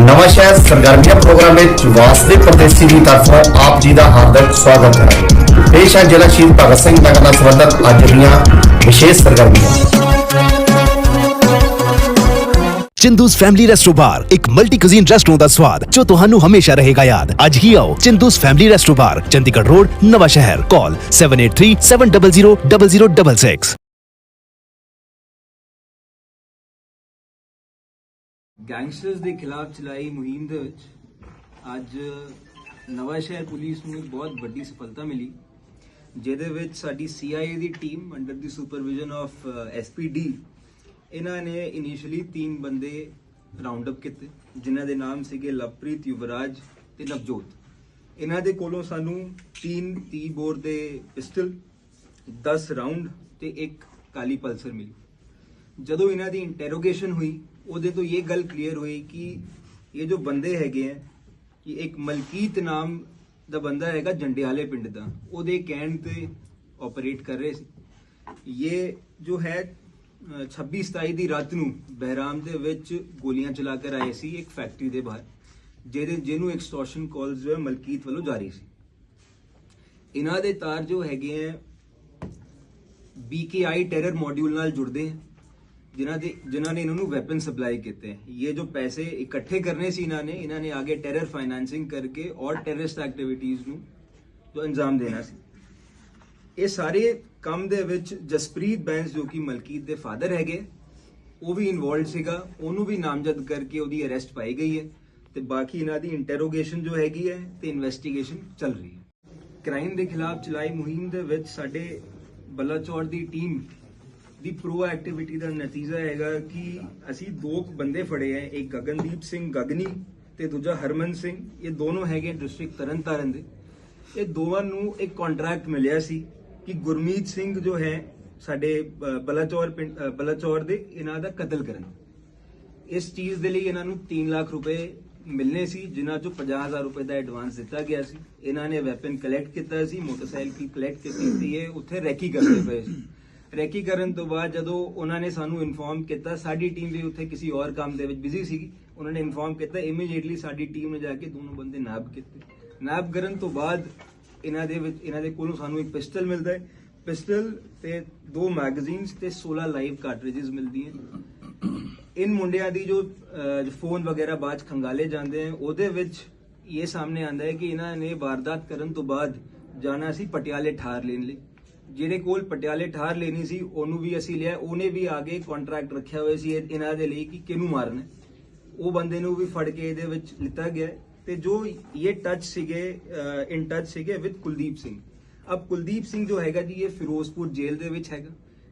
ਨਵਾਂ ਸ਼ਹਿਰ ਸਰਗਰਮੀਆਂ ਪ੍ਰੋਗਰਾਮ ਵਿੱਚ ਵਾਸਦੇ ਪਰਦੇਸੀ ਦੀ ਤਰਫੋਂ ਆਪ ਜੀ ਦਾ ਹਾਰਦਿਕ ਸਵਾਗਤ ਹੈ ਪੇਸ਼ ਹੈ ਜ਼ਿਲ੍ਹਾ ਸ਼ਹੀਦ ਭਗਤ ਸਿੰਘ ਨਗਰ ਨਾਲ ਸੰਬੰਧਿਤ ਅੱਜ ਦੀਆਂ ਵਿਸ਼ੇਸ਼ ਸਰਗਰਮੀਆਂ ਚਿੰਦੂਸ ਫੈਮਿਲੀ ਰੈਸਟੋ ਬਾਰ ਇੱਕ ਮਲਟੀ ਕੁਜ਼ੀਨ ਰੈਸਟੋਰੈਂਟ ਦਾ ਸਵਾਦ ਜੋ ਤੁਹਾਨੂੰ ਹਮੇਸ਼ਾ ਰਹੇਗਾ ਯਾਦ ਅੱਜ ਹੀ ਆਓ Chindu's family resto bar Chandigarh road Nawan Shahar call 7837000066 gangsters ਦੇ ਖਿਲਾਫ ਚਲਾਈ ਮੁਹਿੰਮ ਦੇ ਵਿੱਚ ਅੱਜ ਨਵਾਂ ਸ਼ਹਿਰ ਪੁਲਿਸ ਨੂੰ ਇੱਕ ਬਹੁਤ ਵੱਡੀ ਸਫਲਤਾ ਮਿਲੀ, ਜਿਹਦੇ ਵਿੱਚ ਸਾਡੀ CIA ਦੀ ਟੀਮ ਅੰਡਰ ਦੀ ਸੁਪਰਵਿਜ਼ਨ ਆਫ SPD ਇਹਨਾਂ ਨੇ ਇਨੀਸ਼ੀਅਲੀ ਤਿੰਨ ਬੰਦੇ ਰਾਉਂਡ ਅਪ ਕੀਤੇ, ਜਿਨ੍ਹਾਂ ਦੇ ਨਾਮ ਸੀਗੇ ਲਵਪ੍ਰੀਤ ਯੁਵਰਾਜ ਤੇ ਨਵਜੋਤ। ਇਹਨਾਂ ਦੇ ਕੋਲੋਂ ਸਾਨੂੰ ਤਿੰਨ 30 ਬੋਰ ਦੇ ਪਿਸਟਲ 10 ਰਾਉਂਡ ਤੇ ਇੱਕ ਕਾਲੀ ਪਲਸਰ ਮਿਲੀ। ਜਦੋਂ ਇਹਨਾਂ ਦੀ ਇੰਟਰੋਗੇਸ਼ਨ ਹੋਈ ਉਹਦੇ ਤੋਂ ਇਹ ਗੱਲ ਕਲੀਅਰ ਹੋਈ ਕਿ ਇਹ ਜੋ ਬੰਦੇ ਹੈਗੇ ਆ, ਕਿ ਇੱਕ ਮਲਕੀਤ ਨਾਮ ਦਾ ਬੰਦਾ ਹੈਗਾ ਜੰਡਿਆਲੇ ਪਿੰਡ ਦਾ, ਉਹਦੇ ਕਹਿਣ ਤੇ ਆਪਰੇਟ ਕਰ ਰਹੇ ਸੀ। ਇਹ ਜੋ ਹੈ, ਅਹ 26 27 ਦੀ ਰਾਤ ਨੂੰ ਬਹਿਰਾਮ ਦੇ ਵਿੱਚ ਗੋਲੀਆਂ ਚਲਾ ਕੇ ਆਏ ਸੀ ਇੱਕ ਫੈਕਟਰੀ ਦੇ ਬਾਹਰ, ਜਿਹਦੇ, ਜਿਹਨੂੰ ਐਕਸਟੋਰਸ਼ਨ ਕਾਲਸ ਜੋ ਹੈ ਮਲਕੀਤ ਵੱਲੋਂ ਜਾਰੀ ਸੀ। ਇਹਨਾਂ ਦੇ ਤਾਰ ਜੋ ਹੈਗੇ ਆ BKI ਟੈਰਰ ਮੋਡਿਊਲ ਨਾਲ ਜੁੜਦੇ ਹਨ ਜਿਨ੍ਹਾਂ ਦੇ ਜਿਨ੍ਹਾਂ ਨੇ ਇਹਨਾਂ ਨੂੰ ਵੈਪਨ ਸਪਲਾਈ ਕੀਤੇ। ਹੈ। ਇਹ ਜੋ ਪੈਸੇ ਇਕੱਠੇ ਕਰਨੇ ਸੀ ਇਹਨਾਂ ਨੇ ਇਹਨਾਂ ਨੇ ਆਗੇ ਟੈਰਰ ਫਾਈਨੈਂਸਿੰਗ ਕਰਕੇ ਔਰ ਟੈਰਰਿਸਟ ਐਕਟੀਵਿਟੀਜ਼ ਨੂੰ ਜੋ ਅੰਜਾਮ ਦੇਣਾ ਸੀ। ਇਹ ਸਾਰੇ ਕੰਮ ਦੇ ਵਿੱਚ ਜਸਪ੍ਰੀਤ ਬੈਂਸ ਜੋ ਕਿ ਮਲਕੀਤ ਦੇ ਫਾਦਰ ਹੈਗੇ, ਉਹ ਵੀ ਇਨਵੋਲਡ ਸੀਗਾ। ਉਹਨੂੰ ਵੀ ਨਾਮਜ਼ਦ ਕਰਕੇ ਉਹਦੀ ਅਰੈਸਟ ਪਾਈ ਗਈ ਹੈ ਤੇ ਬਾਕੀ ਇਹਨਾਂ ਦੀ ਇੰਟਰੋਗੇਸ਼ਨ ਜੋ ਹੈਗੀ ਹੈ ਤੇ ਇਨਵੈਸਟੀਗੇਸ਼ਨ ਚੱਲ ਰਹੀ ਹੈ। ਕ੍ਰਾਈਮ ਦੇ ਖਿਲਾਫ ਚਲਾਈ ਮੁਹਿੰਮ ਦੇ ਵਿੱਚ ਸਾਡੇ ਬਲਾਚੌਰ ਦੀ ਟੀਮ ਦੀ ਪ੍ਰੋ ਐਕਟੀਵਿਟੀ ਦਾ ਨਤੀਜਾ ਹੈਗਾ ਕਿ ਅਸੀਂ ਦੋ ਬੰਦੇ ਫੜੇ ਹੈ ਇੱਕ ਗਗਨਦੀਪ ਸਿੰਘ ਗਗਨੀ ਤੇ ਦੂਜਾ ਹਰਮਨ ਸਿੰਘ। ਇਹ ਦੋਨੋਂ ਹੈਗੇ ਡਿਸਟ੍ਰਿਕਟ ਤਰਨਤਾਰਨ ਦੇ। ਇਹ ਦੋਵਾਂ ਨੂੰ ਇੱਕ ਕੰਟਰੈਕਟ ਮਿਲਿਆ ਸੀ ਕਿ ਗੁਰਮੀਤ ਸਿੰਘ ਜੋ ਹੈ ਸਾਡੇ ਬਲਾਚੌਰ ਪਿੰਡ ਬਲਾਚੌਰ ਦੇ ਇਹਨਾਂ ਦਾ ਕਤਲ ਕਰਨ। ਇਸ ਚੀਜ਼ ਦੇ ਲਈ ਇਹਨਾਂ ਨੂੰ 3 ਲੱਖ ਰੁਪਏ ਮਿਲਨੇ ਸੀ, ਜਿਨ੍ਹਾਂ ਚੋਂ 50000 ਰੁਪਏ ਦਾ ਐਡਵਾਂਸ ਦਿੱਤਾ ਗਿਆ ਸੀ। ਇਹਨਾਂ ਨੇ ਵੈਪਨ ਕਲੈਕਟ ਕੀਤਾ ਸੀ, ਮੋਟਰਸਾਈਕਲ ਕਲੈਕਟ ਕੀਤੀ ਸੀ, ਇਹ ਉੱਥੇ ਰੈਕੀ ਕਰਦੇ ਪਏ ਸੀ। ਰੈਕੀ ਕਰਨ ਤੋਂ ਬਾਅਦ ਜਦੋਂ ਉਹਨਾਂ ਨੇ ਸਾਨੂੰ ਇਨਫੋਰਮ ਕੀਤਾ, ਸਾਡੀ ਟੀਮ ਵੀ ਉੱਥੇ ਕਿਸੇ ਹੋਰ ਕੰਮ ਦੇ ਵਿੱਚ ਬਿਜ਼ੀ ਸੀਗੀ, ਉਹਨਾਂ ਨੇ ਇਨਫੋਰਮ ਕੀਤਾ ਇਮੀਡੀਏਟਲੀ ਸਾਡੀ ਟੀਮ ਨੇ ਜਾ ਕੇ ਦੋਨੋਂ ਬੰਦੇ ਨਾਬ ਕੀਤੇ। ਨਾਬ ਕਰਨ ਤੋਂ ਬਾਅਦ ਇਹਨਾਂ ਦੇ ਵਿੱਚ, ਇਹਨਾਂ ਦੇ ਕੋਲੋਂ ਸਾਨੂੰ ਇੱਕ ਪਿਸਟਲ ਮਿਲਦਾ ਹੈ। ਪਿਸਟਲ ਤੇ ਦੋ ਮੈਗਜ਼ੀਨਸ ਤੇ 16 ਲਾਈਵ ਕਾਰਟ੍ਰਿਜਸ ਮਿਲਦੀਆਂ ਇਨ ਮੁੰਡਿਆਂ ਦੀ ਜੋ ਫੋਨ ਵਗੈਰਾ ਬਾਅਦ 'ਚ ਖੰਗਾਲੇ ਜਾਂਦੇ ਆ ਉਹਦੇ ਵਿੱਚ ਇਹ ਸਾਹਮਣੇ ਆਂਦਾ ਹੈ ਕਿ ਇਹਨਾਂ ਨੇ ਵਾਰਦਾਤ ਕਰਨ ਤੋਂ ਬਾਅਦ ਜਾਣਾ ਸੀ ਪਟਿਆਲੇ ਠਾਰ ਲੈਣ ਲਈ। ਜਿਹਦੇ ਕੋਲ ਪਟਿਆਲੇ ਠਾਰ ਲੈਣੀ ਸੀ, ਉਹਨੂੰ ਵੀ ਅਸੀਂ ਲਿਆ। ਉਹਨੇ ਵੀ ਆਗੇ ਕੰਟਰੈਕਟ ਰੱਖਿਆ ਹੋਇਆ ਸੀ ਇਹਨਾਂ ਦੇ ਲਈ ਕਿ ਕਿਹਨੂੰ ਮਾਰਨਾ। ਉਹ ਬੰਦੇ ਨੂੰ ਵੀ ਫੜ ਕੇ ਇਹਦੇ ਵਿੱਚ ਲਿੱਤਾ ਗਿਆ ਹੈ। ਤੇ ਜੋ ਇਹ ਟੱਚ ਸੀਗੇ ਇਨ ਟੱਚ ਸੀਗੇ ਵਿਦ ਕੁਲਦੀਪ ਸਿੰਘ। ਅਬ ਕੁਲਦੀਪ ਸਿੰਘ ਜੋ ਹੈਗਾ ਜੀ, ਇਹ ਫਿਰੋਜ਼ਪੁਰ ਜੇਲ੍ਹ ਦੇ ਵਿੱਚ ਹੈਗਾ।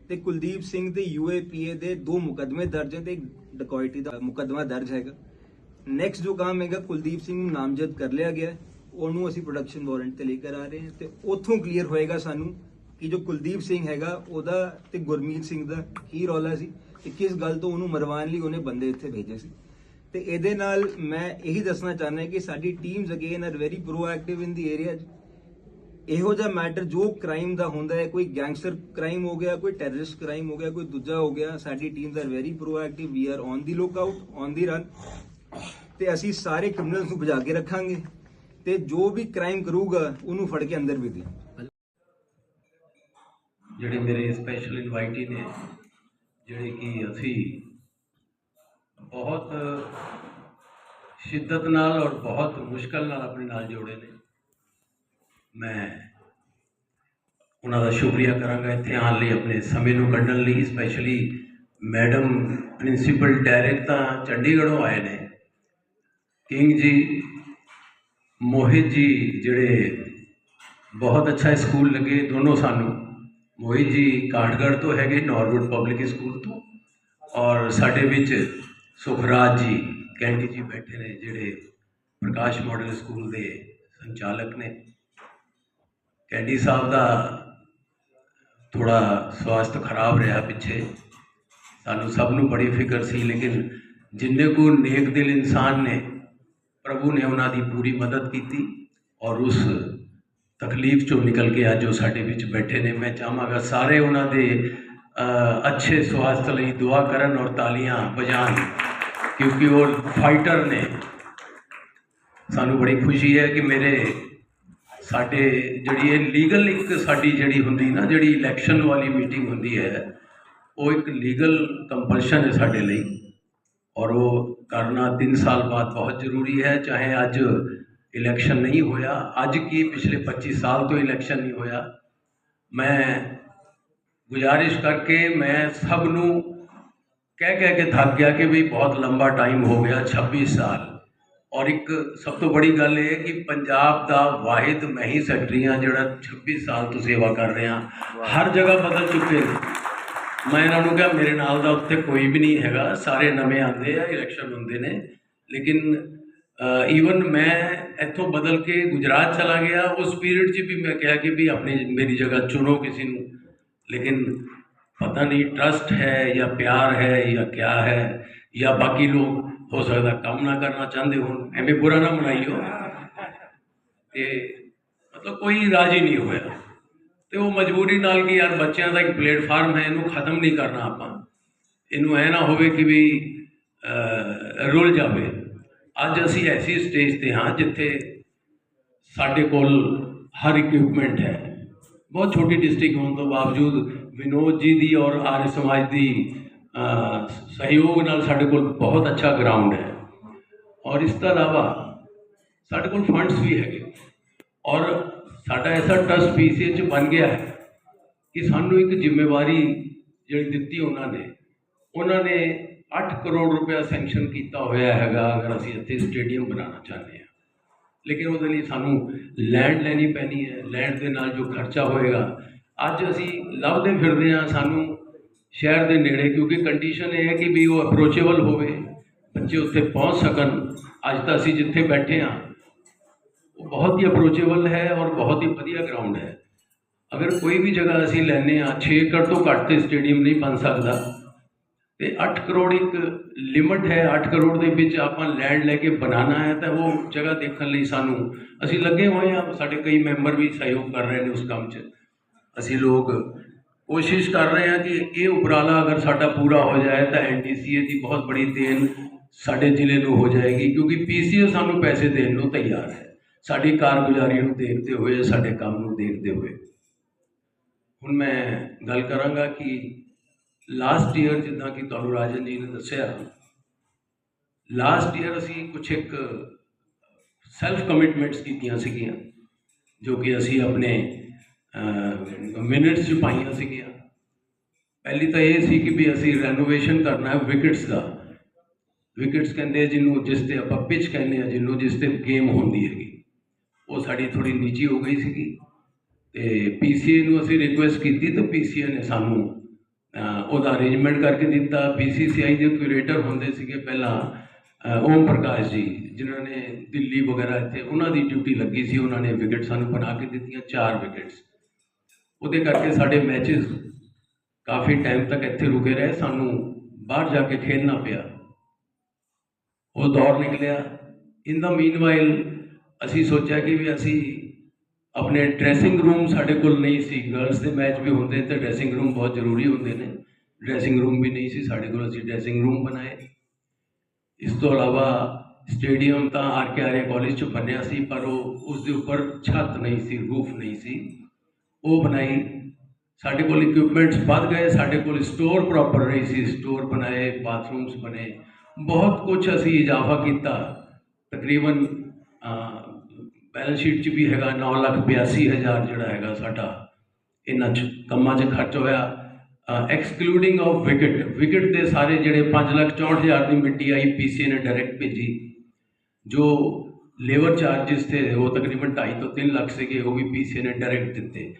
ਤੇ ਕੁਲਦੀਪ ਸਿੰਘ ਦੇ ਯੂਏਪੀਏ ਦੇ ਦੋ ਮੁਕਦਮੇ ਦਰਜ ਹੈ ਤੇ ਇੱਕ ਡਕੋਇਟੀ ਦਾ ਮੁਕਦਮਾ ਦਰਜ ਹੈਗਾ। ਨੈਕਸਟ ਜੋ ਕੰਮ ਹੈਗਾ, ਕੁਲਦੀਪ ਸਿੰਘ ਨੂੰ ਨਾਮਜ਼ਦ ਕਰ ਲਿਆ ਗਿਆ। ਉਹਨੂੰ ਅਸੀਂ ਪ੍ਰੋਡਕਸ਼ਨ ਵਾਰੰਟ ਤੇ ਲੈ ਕੇ ਆ ਰਹੇ ਹਾਂ ਤੇ ਉੱਥੋਂ ਕਲੀਅਰ ਹੋਏਗਾ ਸਾਨੂੰ ਕਿ ਜੋ ਕੁਲਦੀਪ ਸਿੰਘ ਹੈਗਾ, ਉਹਦਾ ਤੇ ਗੁਰਮੀਤ ਸਿੰਘ ਦਾ ਕੀ ਰੌਲਾ ਸੀ ਤੇ ਕਿਸ ਗੱਲ ਤੋਂ ਉਹਨੂੰ ਮਰਵਾਉਣ ਲਈ ਉਹਨੇ ਬੰਦੇ ਇੱਥੇ ਭੇਜੇ ਸੀ? ਤੇ ਇਹਦੇ ਨਾਲ ਮੈਂ ਇਹੀ ਦੱਸਣਾ ਚਾਹੁੰਦਾ ਕਿ ਸਾਡੀ teams again are very proactive in the area ਇਹੋ ਜਿਹਾ ਮੈਟਰ ਜੋ ਕ੍ਰਾਈਮ ਦਾ ਹੁੰਦਾ ਹੈ, ਕੋਈ ਗੈਂਗਸਟਰ ਕ੍ਰਾਈਮ ਹੋ ਗਿਆ, ਕੋਈ ਟੈਰਰਿਸਟ ਕ੍ਰਾਈਮ ਹੋ ਗਿਆ, ਕੋਈ ਦੂਜਾ ਹੋ ਗਿਆ, ਸਾਡੀ teams are very proactive we are on the look out on the run ਤੇ ਅਸੀਂ ਸਾਰੇ ਕ੍ਰਿਮੀਨਲਸ ਨੂੰ ਭਜਾ ਕੇ ਰੱਖਾਂਗੇ ਤੇ ਜੋ ਵੀ ਕ੍ਰਾਈਮ ਕਰੂਗਾ, ਉਹਨੂੰ ਫੜ ਕੇ ਅੰਦਰ ਵੀ ਦੇ ਜਿਹੜੇ ਮੇਰੇ ਸਪੈਸ਼ਲ ਇਨਵਾਈਟੀ ਨੇ, ਜਿਹੜੇ ਕਿ ਅਸੀਂ ਬਹੁਤ ਸ਼ਿੱਦਤ ਨਾਲ ਔਰ ਬਹੁਤ ਮੁਸ਼ਕਲ ਨਾਲ ਆਪਣੇ ਨਾਲ ਜੋੜੇ ਨੇ। ਮੈਂ ਉਹਨਾਂ ਦਾ ਸ਼ੁਕਰੀਆ ਕਰਾਂਗਾ ਇੱਥੇ ਆਉਣ ਲਈ, ਆਪਣੇ ਸਮੇਂ ਨੂੰ ਕੱਢਣ ਲਈ ਸਪੈਸ਼ਲੀ ਮੈਡਮ ਪ੍ਰਿੰਸੀਪਲ ਡਾਇਰੈਕਟ ਤਾਂ ਚੰਡੀਗੜ੍ਹੋਂ ਆਏ ਨੇ। ਕਿੰਗ ਜੀ, ਮੋਹਿਤ ਜੀ, ਜਿਹੜੇ ਬਹੁਤ ਅੱਛਾ ਸਕੂਲ ਲੱਗੇ, ਦੋਨੋਂ ਸਾਨੂੰ ਮੋਹਿਤ ਜੀ ਕਾਠਗੜ੍ਹ ਤੋਂ ਹੈਗੇ ਨਾਰਵੁੱਡ ਪਬਲਿਕ ਸਕੂਲ ਤੋਂ ਔਰ ਸਾਡੇ ਵਿੱਚ ਸੁਖਰਾਜ ਜੀ ਕੈਂਡੀ ਜੀ ਬੈਠੇ ਨੇ ਜਿਹੜੇ ਪ੍ਰਕਾਸ਼ ਮਾਡਲ ਸਕੂਲ ਦੇ ਸੰਚਾਲਕ ਨੇ। ਕੈਂਡੀ ਸਾਹਿਬ ਦਾ ਥੋੜਾ ਸਵਾਸਥ ਖਰਾਬ ਰਿਹਾ ਪਿੱਛੇ। ਸਾਨੂੰ ਸਭ ਨੂੰ ਬੜੀ ਫਿਕਰ ਸੀ, ਲੇਕਿਨ ਜਿੰਨੇ ਕੋ ਨੇਕ ਦਿਲ ਇਨਸਾਨ ਨੇ, ਪ੍ਰਭੂ ਨੇ ਉਹਨਾਂ ਦੀ ਪੂਰੀ ਮਦਦ ਕੀਤੀ ਔਰ ਉਸ ਤਕਲੀਫ ਚੋਂ ਨਿਕਲ ਕੇ ਅੱਜ ਉਹ ਸਾਡੇ ਵਿੱਚ ਬੈਠੇ ਨੇ। ਮੈਂ ਚਾਹਾਂਗਾ ਸਾਰੇ ਉਹਨਾਂ ਦੇ ਅੱਛੇ ਸਵਾਸਥ ਲਈ ਦੁਆ ਕਰਨ ਔਰ ਤਾਲੀਆਂ ਵਜਾਣ, ਕਿਉਂਕਿ ਉਹ ਫਾਈਟਰ ਨੇ। ਸਾਨੂੰ ਬੜੀ ਖੁਸ਼ੀ ਹੈ ਕਿ ਮੇਰੇ ਸਾਡੇ ਜਿਹੜੀ ਇਹ ਲੀਗਲ ਇੱਕ ਸਾਡੀ ਜਿਹੜੀ ਹੁੰਦੀ ਨਾ, ਜਿਹੜੀ ਇਲੈਕਸ਼ਨ ਵਾਲੀ ਮੀਟਿੰਗ ਹੁੰਦੀ ਹੈ, ਉਹ ਇੱਕ ਲੀਗਲ ਕੰਪਲਸ਼ਨ ਹੈ ਸਾਡੇ ਲਈ। ਔਰ ਉਹ ਕਰਨਾ 3 ਸਾਲ ਬਾਅਦ ਬਹੁਤ ਜ਼ਰੂਰੀ ਹੈ। ਚਾਹੇ ਅੱਜ ਇਲੈਕਸ਼ਨ ਨਹੀਂ ਹੋਇਆ। ਅੱਜ ਕੀ ਪਿਛਲੇ 25 ਸਾਲ ਤੋਂ ਇਲੈਕਸ਼ਨ ਨਹੀਂ ਹੋਇਆ। ਮੈਂ ਗੁਜ਼ਾਰਿਸ਼ ਕਰਕੇ ਮੈਂ ਸਭ ਨੂੰ ਕਹਿ ਕਹਿ ਕੇ ਥੱਕ ਗਿਆ ਕਿ ਵੀ ਬਹੁਤ ਲੰਬਾ ਟਾਈਮ ਹੋ ਗਿਆ 26 ਸਾਲ। ਔਰ ਇੱਕ ਸਭ ਤੋਂ ਬੜੀ ਗੱਲ ਇਹ ਹੈ ਕਿ ਪੰਜਾਬ ਦਾ ਵਾਹਿਦ ਮੈਂ ਹੀ ਸੈਕਟਰੀ ਹਾਂ ਜਿਹੜਾ 26 ਸਾਲ ਤੋਂ ਸੇਵਾ ਕਰ ਰਿਹਾ। ਹਰ ਜਗ੍ਹਾ ਬਦਲ ਚੁੱਕੇ ਨੇ। ਮੈਂ ਇਹਨਾਂ ਨੂੰ ਕਿਹਾ ਮੇਰੇ ਨਾਲ ਦਾ ਉੱਥੇ ਕੋਈ ਵੀ ਨਹੀਂ ਹੈਗਾ। ਸਾਰੇ ਨਵੇਂ ਆਉਂਦੇ ਆ ਇਲੈਕਸ਼ਨ ਹੁੰਦੇ ਨੇ। ਲੇਕਿਨ ਈਵਨ ਮੈਂ ਇੱਥੋਂ ਬਦਲ ਕੇ ਗੁਜਰਾਤ ਚਲਾ ਗਿਆ ਉਸ ਪੀਰੀਅਡ 'ਚ ਵੀ ਮੈਂ ਕਿਹਾ ਕਿ ਵੀ ਆਪਣੀ ਮੇਰੀ ਜਗ੍ਹਾ ਚੁਣੋ ਕਿਸੇ ਨੂੰ। ਲੇਕਿਨ ਪਤਾ ਨਹੀਂ ਟਰਸਟ ਹੈ ਜਾਂ ਪਿਆਰ ਹੈ ਜਾਂ ਕਿਆ ਹੈ ਜਾਂ ਬਾਕੀ ਲੋਕ ਹੋ ਸਕਦਾ ਕੰਮ ਨਾ ਕਰਨਾ ਚਾਹੁੰਦੇ ਹੋਣ। ਐਵੇਂ ਬੁਰਾ ਨਾ ਮਨਾਈਓ। ਤੇ ਮਤਲਬ ਕੋਈ ਰਾਜੀ ਨਹੀਂ ਹੋਇਆ। ਤੇ ਉਹ ਮਜਬੂਰੀ ਨਾਲ ਕਿ ਯਾਰ ਬੱਚਿਆਂ ਦਾ ਇੱਕ ਪਲੇਟਫਾਰਮ ਹੈ ਇਹਨੂੰ ਖਤਮ ਨਹੀਂ ਕਰਨਾ ਆਪਾਂ। ਇਹਨੂੰ ਐ ਨਾ ਹੋਵੇ ਕਿ ਵੀ ਅਹ, ਰੁਲ ਜਾਵੇ। ਅੱਜ ਅਸੀਂ ਐਸੀ ਸਟੇਜ ਤੇ ਹਾਂ ਜਿੱਥੇ ਸਾਡੇ ਕੋਲ ਹਰ ਇਕਵਿਪਮੈਂਟ ਹੈ। ਬਹੁਤ ਛੋਟੀ ਡਿਸਟ੍ਰਿਕਟ ਹੋਣ ਤੋਂ ਬਾਵਜੂਦ ਵਿਨੋਦ ਜੀ ਦੀ ਔਰ ਆर्य ਸਮਾਜ ਦੀ ਸਹਿਯੋਗ ਨਾਲ ਸਾਡੇ ਕੋਲ ਬਹੁਤ ਅੱਛਾ ਗਰਾਊਂਡ ਹੈ। ਔਰ ਇਸ ਤੋਂ ਇਲਾਵਾ ਸਾਡੇ ਕੋਲ ਫੰਡਸ ਵੀ ਹੈਗੇ। ਔਰ ਸਾਡਾ ਐਸਾ ਟਰਸਟ ਪੀਸੀਏ ਚ ਬਣ ਗਿਆ ਹੈ ਕਿ ਸਾਨੂੰ ਇੱਕ ਜ਼ਿੰਮੇਵਾਰੀ ਜਿਹੜੀ ਦਿੱਤੀ ਉਹਨਾਂ ਨੇ। ਉਹਨਾਂ ਨੇ 8 ਕਰੋੜ ਰੁਪਇਆ ਸੈਂਕਸ਼ਨ ਕੀਤਾ ਹੋਇਆ ਹੈਗਾ ਅਗਰ ਅਸੀਂ ਇੱਥੇ ਸਟੇਡੀਅਮ ਬਣਾਉਣਾ ਚਾਹੁੰਦੇ ਹਾਂ। ਲੇਕਿਨ ਉਹਦੇ ਲਈ ਸਾਨੂੰ ਲੈਂਡ ਲੈਣੀ ਪੈਣੀ ਹੈ। ਲੈਂਡ ਦੇ ਨਾਲ ਜੋ ਖਰਚਾ ਹੋਏਗਾ, ਅੱਜ ਅਸੀਂ ਲੱਭਦੇ ਫਿਰਦੇ ਹਾਂ ਸਾਨੂੰ ਸ਼ਹਿਰ ਦੇ ਨੇੜੇ, ਕਿਉਂਕਿ ਕੰਡੀਸ਼ਨ ਇਹ ਹੈ ਕਿ ਵੀ ਉਹ ਅਪਰੋਚੇਬਲ ਹੋਵੇ, ਬੱਚੇ ਉੱਥੇ ਪਹੁੰਚ ਸਕਣ। ਅੱਜ ਤਾਂ ਅਸੀਂ ਜਿੱਥੇ ਬੈਠੇ ਹਾਂ, ਉਹ ਬਹੁਤ ਹੀ ਅਪਰੋਚੇਬਲ ਹੈ ਔਰ ਬਹੁਤ ਹੀ ਵਧੀਆ ਗਰਾਊਂਡ ਹੈ। ਅਗਰ ਕੋਈ ਵੀ ਜਗ੍ਹਾ ਅਸੀਂ ਲੈਨੇ ਆ 6 ਏਕੜ ਤੋਂ ਘੱਟ ਤੇ ਸਟੇਡੀਅਮ ਨਹੀਂ ਬਣ ਸਕਦਾ। ਤੇ 8 ਕਰੋੜ ਇੱਕ ਲਿਮਟ ਹੈ 8 ਕਰੋੜ ਦੇ ਵਿੱਚ ਆਪਾਂ ਲੈਂਡ ਲੈ ਕੇ ਬਣਾਉਣਾ ਹੈ ਤਾਂ ਉਹ ਜਗ੍ਹਾ ਦੇਖਣ ਲਈ ਸਾਨੂੰ, ਅਸੀਂ ਲੱਗੇ ਹੋਏ ਆ ਸਾਡੇ ਕਈ ਮੈਂਬਰ ਵੀ ਸਹਿਯੋਗ ਕਰ ਰਹੇ ਨੇ ਉਸ ਕੰਮ 'ਚ। ਅਸੀਂ ਲੋਕ ਕੋਸ਼ਿਸ਼ ਕਰ ਰਹੇ ਹਾਂ ਕਿ ਇਹ ਉਪਰਾਲਾ ਅਗਰ ਸਾਡਾ ਪੂਰਾ ਹੋ ਜਾਏ ਤਾਂ ਐਨਡੀਸੀਏ ਦੀ ਬਹੁਤ ਬੜੀ ਦੇਣ ਸਾਡੇ ਜ਼ਿਲ੍ਹੇ ਨੂੰ ਹੋ ਜਾਏਗੀ, ਕਿਉਂਕਿ ਪੀਸੀਓ ਸਾਨੂੰ ਪੈਸੇ ਦੇਣ ਨੂੰ ਤਿਆਰ ਹੈ। ਸਾਡੀ ਕਾਰਗੁਜ਼ਾਰੀ ਨੂੰ ਦੇਖਦੇ ਹੋਏ, ਸਾਡੇ ਕੰਮ ਨੂੰ ਦੇਖਦੇ ਹੋਏ। ਹੁਣ ਮੈਂ ਗੱਲ ਕਰਾਂਗਾ ਕਿ ਲਾਸਟ ਈਅਰ ਜਿੱਦਾਂ ਕਿ ਤੁਹਾਨੂੰ ਰਾਜਨ ਜੀ ਨੇ ਦੱਸਿਆ ਲਾਸਟ ਈਅਰ ਅਸੀਂ ਕੁਝ ਇੱਕ ਸੈਲਫ ਕਮਿਟਮੈਂਟਸ ਕੀਤੀਆਂ ਸੀਗੀਆਂ, ਜੋ ਕਿ ਅਸੀਂ ਆਪਣੇ ਮਿੰਟਸ 'ਚ ਪਾਈਆਂ ਸੀਗੀਆਂ। ਪਹਿਲੀ ਤਾਂ ਇਹ ਸੀ ਕਿ ਵੀ ਅਸੀਂ ਰੈਨੋਵੇਸ਼ਨ ਕਰਨਾ ਹੈ ਵਿਕਟਸ ਦਾ। ਵਿਕਟਸ ਕਹਿੰਦੇ ਜਿਹਨੂੰ ਜਿਸ ਤੇ ਆਪਾਂ ਪਿਚ ਕਹਿੰਦੇ ਆ ਜਿਹਨੂੰ ਜਿਸ ਤੇ ਗੇਮ ਹੁੰਦੀ ਹੈਗੀ। ਉਹ ਸਾਡੀ ਥੋੜੀ ਨੀਚੀ ਹੋ ਗਈ ਸੀਗੀ। ਤੇ ਪੀਸੀਏ ਨੂੰ ਅਸੀਂ ਰਿਕੁਐਸਟ ਕੀਤੀ, ਤਾਂ ਪੀਸੀਏ ਨੇ ਸਾਨੂੰ ਉਹਦਾ ਅਰੇਂਜਮੈਂਟ ਕਰਕੇ ਦਿੱਤਾ ਬੀਸੀਸੀਆਈ ਦੇ ਕਿਊਰੇਟਰ ਹੁੰਦੇ ਸੀਗੇ ਪਹਿਲਾਂ ਓਮ ਪ੍ਰਕਾਸ਼ ਜੀ, ਜਿਨ੍ਹਾਂ ਨੇ ਦਿੱਲੀ ਵਗੈਰਾ ਇੱਥੇ ਉਹਨਾਂ ਦੀ ਡਿਊਟੀ ਲੱਗੀ ਸੀ, ਉਹਨਾਂ ਨੇ ਵਿਕਟ ਸਾਨੂੰ ਬਣਾ ਕੇ ਦਿੱਤੀਆਂ, ਚਾਰ ਵਿਕਟਸ ਉਹਦੇ ਕਰਕੇ ਸਾਡੇ ਮੈਚਸ ਕਾਫੀ ਟਾਈਮ ਤੱਕ ਇੱਥੇ ਰੁਕੇ ਰਹੇ, ਸਾਨੂੰ ਬਾਹਰ ਜਾ ਕੇ ਖੇਡਣਾ ਪਿਆ। ਉਹ ਦੌਰ ਨਿਕਲਿਆ। ਇਨ ਦਾ ਮੀਨਵਾਈਲ ਅਸੀਂ ਸੋਚਿਆ ਕਿ ਵੀ ਅਸੀਂ ਆਪਣੇ ਡਰੈਸਿੰਗ ਰੂਮ ਸਾਡੇ ਕੋਲ ਨਹੀਂ ਸੀ ਗਰਲਸ ਦੇ ਮੈਚ ਵੀ ਹੁੰਦੇ ਤੇ ਡਰੈਸਿੰਗ ਰੂਮ ਬਹੁਤ ਜ਼ਰੂਰੀ ਹੁੰਦੇ ਨੇ। ਡਰੈਸਿੰਗ ਰੂਮ ਵੀ ਨਹੀਂ ਸੀ ਸਾਡੇ ਕੋਲ ਅਸੀਂ ਡਰੈਸਿੰਗ ਰੂਮ ਬਣਾਏ ਇਸ ਤੋਂ ਇਲਾਵਾ ਸਟੇਡੀਅਮ ਤਾਂ ਆਰ ਕੇ ਆਰ ਕਾਲਜ ਚ ਬਣਿਆ ਸੀ ਪਰ ਉਹ ਉਸ ਦੇ ਉੱਪਰ ਛੱਤ ਨਹੀਂ ਸੀ ਰੂਫ ਨਹੀਂ ਸੀ ਉਹ ਬਣਾਈ ਸਾਡੇ ਕੋਲ ਇਕਵਿਪਮੈਂਟਸ ਵੱਧ ਗਏ ਸਾਡੇ ਕੋਲ ਸਟੋਰ ਪ੍ਰੋਪਰ ਨਹੀਂ ਸੀ ਸਟੋਰ ਬਣਾਏ ਬਾਥਰੂਮਸ ਬਣੇ ਬਹੁਤ ਕੁਝ ਅਸੀਂ ਇਜ਼ਾਫਾ ਕੀਤਾ ਤਕਰੀਬਨ ਬੈਲੈਂਸ ਸ਼ੀਟ 'ਚ ਵੀ ਹੈਗਾ 9 ਲੱਖ 82 ਹਜ਼ਾਰ ਜਿਹੜਾ ਹੈਗਾ ਸਾਡਾ ਇਹਨਾਂ 'ਚ ਕੰਮਾਂ 'ਚ ਖਰਚ ਹੋਇਆ ਐਕਸਕਲੂਡਿੰਗ ਆਫ ਵਿਕਟ ਵਿਕਟ ਦੇ ਸਾਰੇ ਜਿਹੜੇ 5 ਲੱਖ 64 ਹਜ਼ਾਰ ਦੀ ਮਿੱਟੀ ਆਈ ਪੀਸੀ ਨੇ ਡਾਇਰੈਕਟ ਭੇਜੀ। ਜੋ ਲੇਬਰ ਚਾਰजेस 'ਤੇ ਉਹ ਤਕਰੀਬਨ 2.5 ਤੋਂ 3 ਲੱਖ ਸੀਗੇ, ਉਹ ਵੀ ਪੀਸੀ ਨੇ ਡਾਇਰੈਕਟ ਦਿੱਤੇ।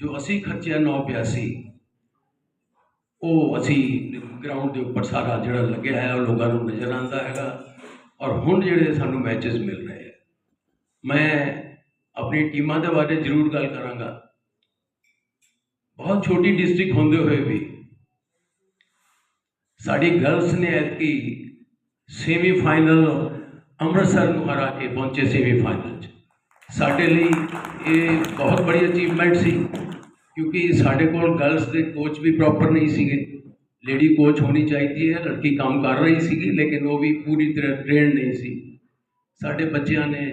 ਜੋ ਅਸੀਂ ਖਰਚਿਆ 982 ਉਹ ਅਸੀਂ ਗਰਾਊਂਡ ਦੇ ਉੱਪਰ ਸਾਰਾ ਜਿਹੜਾ ਲੱਗਿਆ ਹੈ, ਉਹ ਲੋਕਾਂ ਨੂੰ ਨਜ਼ਰ ਆਉਂਦਾ ਹੈਗਾ। ਔਰ ਹੁਣ ਜਿਹੜੇ ਸਾਨੂੰ ਮੈਚਸ ਮਿਲ ਰਹੇ ਹੈ। ਮੈਂ ਆਪਣੀ ਟੀਮਾਂ ਦੇ ਬਾਰੇ ਜ਼ਰੂਰ ਗੱਲ ਕਰਾਂਗਾ। ਬਹੁਤ ਛੋਟੀ ਡਿਸਟ੍ਰਿਕਟ ਹੁੰਦੇ ਹੋਏ ਵੀ ਸਾਡੀ ਗਰਲਸ ਨੇ ਐਤਕੀ ਸੈਮੀਫਾਈਨਲ ਅੰਮ੍ਰਿਤਸਰ ਨੂੰ ਹਰਾ ਕੇ ਪਹੁੰਚੇ ਸੈਮੀਫਾਈਨਲ 'ਚ ਸਾਡੇ ਲਈ ਇਹ ਬਹੁਤ ਬੜੀ ਅਚੀਵਮੈਂਟ ਸੀ ਕਿਉਂਕਿ ਸਾਡੇ ਕੋਲ ਗਰਲਸ ਦੇ ਕੋਚ ਵੀ ਪ੍ਰੋਪਰ ਨਹੀਂ ਸੀਗੇ ਲੇਡੀ ਕੋਚ ਹੋਣੀ ਚਾਹੀਦੀ ਹੈ ਲੜਕੀ ਕੰਮ ਕਰ ਰਹੀ ਸੀਗੀ ਲੇਕਿਨ ਉਹ ਵੀ ਪੂਰੀ ਤਰ੍ਹਾਂ ਟ੍ਰੇਨਡ ਨਹੀਂ ਸੀ ਸਾਡੇ ਬੱਚਿਆਂ ਨੇ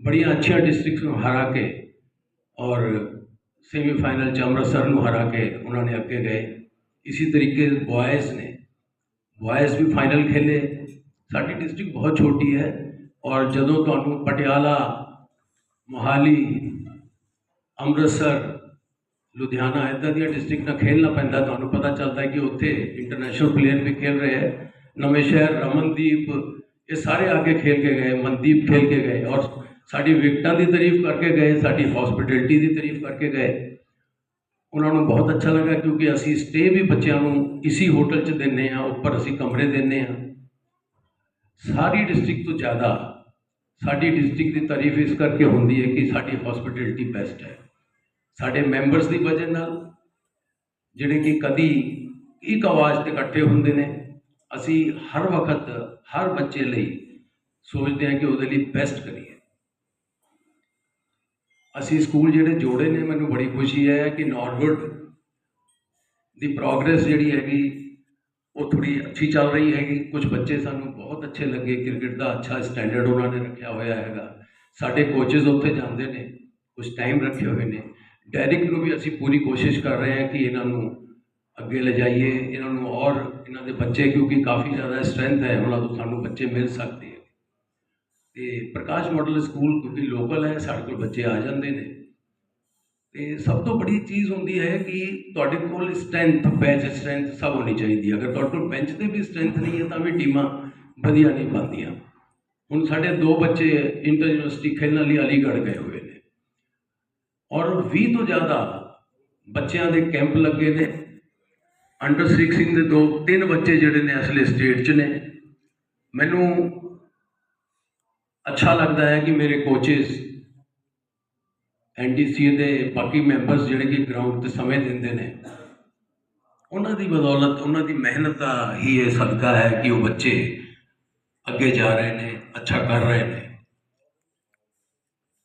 ਬੜੀਆਂ ਅੱਛੀਆਂ ਡਿਸਟ੍ਰਿਕਟਸ ਨੂੰ ਹਰਾ ਕੇ ਔਰ ਸੈਮੀਫਾਈਨਲ 'ਚ ਅੰਮ੍ਰਿਤਸਰ ਨੂੰ ਹਰਾ ਕੇ ਉਹਨਾਂ ਨੇ ਅੱਗੇ ਗਏ ਇਸੇ ਤਰੀਕੇ ਬॉयਜ਼ ਨੇ ਬॉयਜ਼ ਵੀ ਫਾਈਨਲ ਖੇਲੇ ਸਾਡੀ ਡਿਸਟ੍ਰਿਕਟ ਬਹੁਤ ਛੋਟੀ ਹੈ ਔਰ ਜਦੋਂ ਤੁਹਾਨੂੰ ਪਟਿਆਲਾ ਮੋਹਾਲੀ ਅੰਮ੍ਰਿਤਸਰ ਲੁਧਿਆਣਾ ਇੱਦਾਂ ਦੀਆਂ ਡਿਸਟ੍ਰਿਕਟ ਨਾਲ ਖੇਲਣਾ ਪੈਂਦਾ ਤੁਹਾਨੂੰ ਪਤਾ ਚੱਲਦਾ ਹੈ ਕਿ ਉੱਥੇ ਇੰਟਰਨੈਸ਼ਨਲ ਪਲੇਅਰ ਵੀ ਖੇਲ ਰਹੇ ਹੈ ਨਵੇਂ ਸ਼ਹਿਰ ਰਮਨਦੀਪ ਇਹ ਸਾਰੇ ਆ ਕੇ ਖੇਲ ਕੇ ਗਏ ਮਨਦੀਪ ਖੇਲ ਕੇ ਗਏ ਔਰ ਸਾਡੀ ਵਿਕਟਾਂ ਦੀ ਤਾਰੀਫ ਕਰਕੇ ਗਏ, ਸਾਡੀ ਹਸਪਿਟੈਲਿਟੀ ਦੀ ਤਾਰੀਫ ਕਰਕੇ ਗਏ। ਉਹਨਾਂ ਨੂੰ ਬਹੁਤ ਅੱਛਾ ਲੱਗਾ ਕਿਉਂਕਿ ਅਸੀਂ ਸਟੇ ਵੀ ਬੱਚਿਆਂ ਨੂੰ ਇਸੀ ਹੋਟਲ 'ਚ ਦਿੰਨੇ ਆ ਉੱਪਰ ਅਸੀਂ ਕਮਰੇ ਦਿੰਨੇ ਆ ਸਾਰੀ ਡਿਸਟ੍ਰਿਕਟ ਤੋਂ ਜ਼ਿਆਦਾ ਸਾਡੀ ਡਿਸਟ੍ਰਿਕਟ ਦੀ ਤਾਰੀਫ ਇਸ ਕਰਕੇ ਹੁੰਦੀ ਹੈ ਕਿ ਸਾਡੀ ਹਸਪਿਟੈਲਿਟੀ ਬੈਸਟ ਹੈ। ਸਾਡੇ ਮੈਂਬਰਸ ਦੀ ਵਜ੍ਹਾ ਨਾਲ, ਜਿਹੜੇ ਕਿ ਕਦੀ ਇੱਕ ਆਵਾਜ਼ ਤੇ ਇਕੱਠੇ ਹੁੰਦੇ ਨੇ, ਅਸੀਂ ਹਰ ਵਕਤ ਹਰ ਬੱਚੇ ਲਈ ਸੋਚਦੇ ਹਾਂ ਕਿ ਉਹਦੇ ਲਈ ਬੈਸਟ ਕਰੀਏ। ਅਸੀਂ ਸਕੂਲ ਜਿਹੜੇ ਜੋੜੇ ਨੇ, ਮੈਨੂੰ ਬੜੀ ਖੁਸ਼ੀ ਹੈ ਕਿ ਨਾਰਵੁੱਡ ਦੀ ਪ੍ਰੋਗਰੈਸ ਜਿਹੜੀ ਹੈਗੀ, ਉਹ ਥੋੜੀ ਅੱਛੀ ਚੱਲ ਰਹੀ ਹੈਗੀ। ਕੁਝ ਬੱਚੇ ਸਾਨੂੰ ਬਹੁਤ ਅੱਛੇ ਲੱਗੇ। ਕ੍ਰਿਕਟ ਦਾ ਅੱਛਾ ਸਟੈਂਡਰਡ ਉਹਨਾਂ ਨੇ ਰੱਖਿਆ ਹੋਇਆ ਹੈਗਾ। ਸਾਡੇ ਕੋਚਸ ਉੱਥੇ ਜਾਂਦੇ ਨੇ ਕੁਝ ਟਾਈਮ ਰੱਖੇ ਹੋਏ ਨੇ। ਡੈਰਿਕ ਨੂੰ ਵੀ ਅਸੀਂ ਪੂਰੀ ਕੋਸ਼ਿਸ਼ ਕਰ ਰਹੇ ਹਾਂ ਕਿ ਇਹਨਾਂ ਨੂੰ ਅੱਗੇ ਲਿਜਾਈਏ, ਇਹਨਾਂ ਨੂੰ ਔਰ ਇਹਨਾਂ ਦੇ ਬੱਚੇ, ਕਿਉਂਕਿ ਕਾਫੀ ਜ਼ਿਆਦਾ ਸਟਰੈਂਥ ਹੈ, ਉਹਨਾਂ ਤੋਂ ਸਾਨੂੰ ਬੱਚੇ ਮਿਲ ਸਕਦੇ ਤੇ ਪ੍ਰਕਾਸ਼ ਮਾਡਲ ਸਕੂਲ ਕਿਉਂਕਿ ਲੋਕਲ ਹੈ, ਸਾਡੇ ਕੋਲ ਬੱਚੇ ਆ ਜਾਂਦੇ ਨੇ। ਤੇ ਸਭ ਤੋਂ ਬੜੀ ਚੀਜ਼ ਹੁੰਦੀ ਹੈ ਕਿ ਤੁਹਾਡੇ ਕੋਲ ਸਟਰੈਂਥ ਬੈਂਚ ਸਟਰੈਂਥ ਸਭ ਹੋਣੀ ਚਾਹੀਦੀ ਹੈ। ਅਗਰ ਤੁਹਾਡੇ ਕੋਲ ਬੈਂਚ ਤੇ ਵੀ ਸਟਰੈਂਥ ਨਹੀਂ ਹੈ, ਤਾਂ ਵੀ ਟੀਮਾਂ ਵਧੀਆ ਨਹੀਂ ਬਣਦੀਆਂ। ਹੁਣ ਸਾਡੇ ਦੋ ਬੱਚੇ ਇੰਟਰ ਯੂਨੀਵਰਸਿਟੀ ਖੇਡਣ ਲਈ ਅਲੀਗੜ੍ਹ ਗਏ ਹੋਏ ਨੇ। ਔਰ 20 ਤੋਂ ਜ਼ਿਆਦਾ ਬੱਚਿਆਂ ਦੇ ਕੈਂਪ ਲੱਗੇ ਨੇ। ਅੰਡਰ 16 ਦੇ ਦੋ, ਤਿੰਨ ਬੱਚੇ ਜਿਹੜੇ ਨੇ ਅਸਲੇ ਸਟੇਟ 'ਚ ਨੇ। ਮੈਨੂੰ ਅੱਛਾ ਲੱਗਦਾ ਹੈ ਕਿ ਮੇਰੇ ਕੋਚਸ ਐਨਡੀਸੀ ਦੇ ਬਾਕੀ ਮੈਂਬਰਸ ਜਿਹੜੇ ਕਿ ਗਰਾਊਂਡ ਤੇ ਸਮੇਂ ਦਿੰਦੇ ਨੇ, ਉਹਨਾਂ ਦੀ ਬਦੌਲਤ, ਉਹਨਾਂ ਦੀ ਮਿਹਨਤ ਦਾ ਹੀ ਇਹ ਸਦਕਾ ਹੈ ਕਿ ਉਹ ਬੱਚੇ ਅੱਗੇ ਜਾ ਰਹੇ ਨੇ, ਅੱਛਾ ਕਰ ਰਹੇ ਨੇ।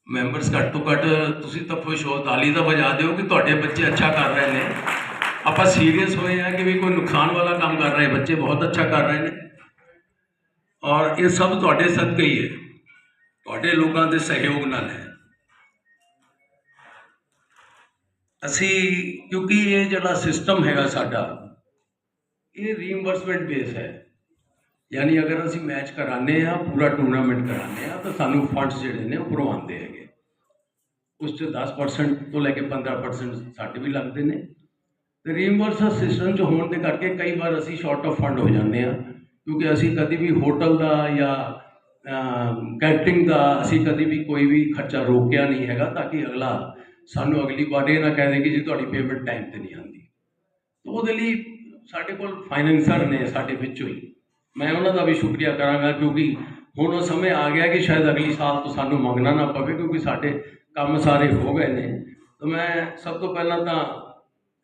ਮੈਂਬਰਸ ਘੱਟ ਤੋਂ ਘੱਟ ਤੁਸੀਂ ਤਾਂ ਖੁਸ਼ ਹੋ ਤਾਲੀ ਦਾ ਵਜਾ ਦਿਓ ਕਿ ਤੁਹਾਡੇ ਬੱਚੇ ਅੱਛਾ ਕਰ ਰਹੇ ਨੇ। ਆਪਾਂ ਸੀਰੀਅਸ ਹੋਏ ਆ ਕਿ ਵੀ ਕੋਈ ਨੁਕਸਾਨ ਵਾਲਾ ਕੰਮ ਕਰ ਰਹੇ, ਬੱਚੇ ਬਹੁਤ ਅੱਛਾ ਕਰ ਰਹੇ ਨੇ। ਔਰ ਇਹ ਸਭ ਤੁਹਾਡੇ ਸਦਕੇ ਹੀ ਹੈ। ਤੁਹਾਡੇ ਲੋਕਾਂ ਦੇ ਸਹਿਯੋਗ ਨਾਲ ਹੈ। ਅਸੀਂ, ਕਿਉਂਕਿ ਇਹ ਜਿਹੜਾ ਸਿਸਟਮ ਹੈਗਾ ਸਾਡਾ, ਇਹ ਰੀਇੰਬਰਸਮੈਂਟ ਬੇਸ ਹੈ। ਯਾਨੀ ਅਗਰ ਅਸੀਂ ਮੈਚ ਕਰਾਉਂਦੇ ਆ ਪੂਰਾ ਟੂਰਨਾਮੈਂਟ ਕਰਾਉਂਦੇ ਆ ਤਾਂ ਸਾਨੂੰ ਫੰਡਸ ਜਿਹੜੇ ਨੇ ਉਹ ਭਰਵਾਉਂਦੇ ਹੈਗੇ। ਉਸ 'ਚ 10% ਤੋਂ ਲੈ ਕੇ 15% ਸਾਡੇ ਵੀ ਲੱਗਦੇ ਨੇ। ਤੇ ਰੀਇੰਬਰਸ ਸਿਸਟਮ 'ਚ ਹੋਣ ਦੇ ਕਰਕੇ ਕਈ ਵਾਰ ਅਸੀਂ ਸ਼ਾਰਟ ਆਫ ਫੰਡ ਹੋ ਜਾਂਦੇ ਆ ਕਿਉਂਕਿ ਅਸੀਂ ਕਦੀ ਵੀ ਹੋਟਲ ਦਾ ਜਾਂ ਕੈਟਰਿੰਗ ਦਾ ਅਸੀਂ ਕਦੀ ਵੀ ਕੋਈ ਵੀ ਖਰਚਾ ਰੋਕਿਆ ਨਹੀਂ ਹੈਗਾ ਤਾਂ ਕਿ ਅਗਲਾ ਸਾਨੂੰ ਅਗਲੀ ਵਾਰ ਇਹ ਨਾ ਕਹਿ ਦੇ ਕਿ ਜੀ ਤੁਹਾਡੀ ਪੇਮੈਂਟ ਟਾਈਮ ਤੇ ਨਹੀਂ ਆਉਂਦੀ। ਤਾਂ ਉਹਦੇ ਲਈ ਸਾਡੇ ਕੋਲ ਫਾਈਨੈਂਸਰ ਨੇ ਸਾਡੇ ਵਿੱਚੋਂ ਹੀ। ਮੈਂ ਉਹਨਾਂ ਦਾ ਵੀ ਸ਼ੁਕਰੀਆ ਕਰਾਂਗਾ ਕਿਉਂਕਿ ਹੁਣ ਉਹ ਸਮੇਂ ਆ ਗਿਆ ਕਿ ਸ਼ਾਇਦ ਅਗਲੀ ਸਾਲ ਤੋਂ ਸਾਨੂੰ ਮੰਗਣਾ ਨਾ ਪਵੇ ਕਿਉਂਕਿ ਸਾਡੇ ਕੰਮ ਸਾਰੇ ਹੋ ਗਏ ਨੇ। ਤਾਂ ਮੈਂ ਸਭ ਤੋਂ ਪਹਿਲਾਂ ਤਾਂ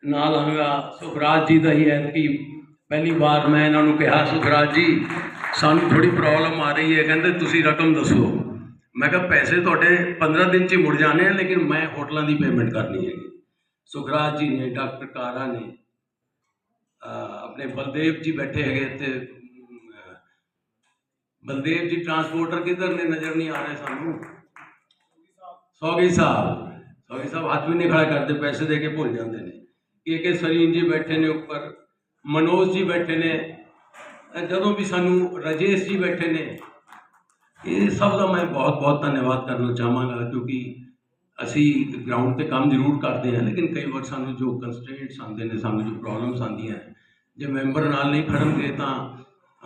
ਨਾਲ ਆਂਗਾ ਸੁਖਰਾਜ ਜੀ ਦਾ ਹੀ ਹੈ ਕਿ ਪਹਿਲੀ ਵਾਰ ਮੈਂ ਇਹਨਾਂ ਨੂੰ ਕਿਹਾ, ਸੁਖਰਾਜ ਜੀ ਸਾਨੂੰ ਥੋੜੀ ਪ੍ਰੋਬਲਮ ਆ ਰਹੀ ਹੈ। ਕਹਿੰਦੇ ਤੁਸੀਂ ਰਕਮ ਦੱਸੋ। ਮੈਂ ਕਿਹਾ ਪੈਸੇ ਤੁਹਾਡੇ 15 ਦਿਨ 'ਚ ਹੀ ਮੁੜ ਜਾਣੇ ਆ, ਲੇਕਿਨ ਮੈਂ ਹੋਟਲਾਂ ਦੀ ਪੇਮੈਂਟ ਕਰਨੀ ਹੈਗੀ। ਸੁਖਰਾਜ ਜੀ ਨੇ, ਡਾਕਟਰ ਕਾਰਾ ਨੇ ਆਪਣੇ ਬਲਦੇਵ ਜੀ ਬੈਠੇ ਹੈਗੇ ਤੇ ਬਲਦੇਵ ਜੀ ਟਰਾਂਸਪੋਰਟਰ ਕਿੱਧਰ ਨੇ? ਨਜ਼ਰ ਨਹੀਂ ਆ ਰਹੇ ਸਾਨੂੰ। ਸੌਗੀ ਸਾਹਿਬ। ਸੌਗੀ ਸਾਹਿਬ, ਹੱਥ ਵੀ ਨਹੀਂ ਖੜਾ ਕਰਦੇ, ਪੈਸੇ ਦੇ ਕੇ ਭੁੱਲ ਜਾਂਦੇ ਨੇ। ਕੇ ਕੇ ਸਲੀਨ ਜੀ ਬੈਠੇ ਨੇ ਉੱਪਰ, ਮਨੋਜ ਜੀ ਬੈਠੇ ਨੇ ਜਦੋਂ ਵੀ ਸਾਨੂੰ ਰਾਜੇਸ਼ ਜੀ ਬੈਠੇ ਨੇ, ਇਹ ਸਭ ਦਾ ਮੈਂ ਬਹੁਤ ਬਹੁਤ ਧੰਨਵਾਦ ਕਰਨਾ ਚਾਹਾਂਗਾ ਕਿਉਂਕਿ ਅਸੀਂ ਗਰਾਊਂਡ ਤੇ ਕੰਮ ਜ਼ਰੂਰ ਕਰਦੇ ਹਾਂ, ਲੇਕਿਨ ਕਈ ਵਾਰ ਸਾਨੂੰ ਜੋ ਕੰਸਟ੍ਰੇਂਟਸ ਆਉਂਦੇ ਨੇ, ਸਾਨੂੰ ਜੋ ਪ੍ਰੋਬਲਮਸ ਆਉਂਦੀਆਂ ਜੇ ਮੈਂਬਰ ਨਾਲ ਨਹੀਂ ਖੜਨਗੇ ਤਾਂ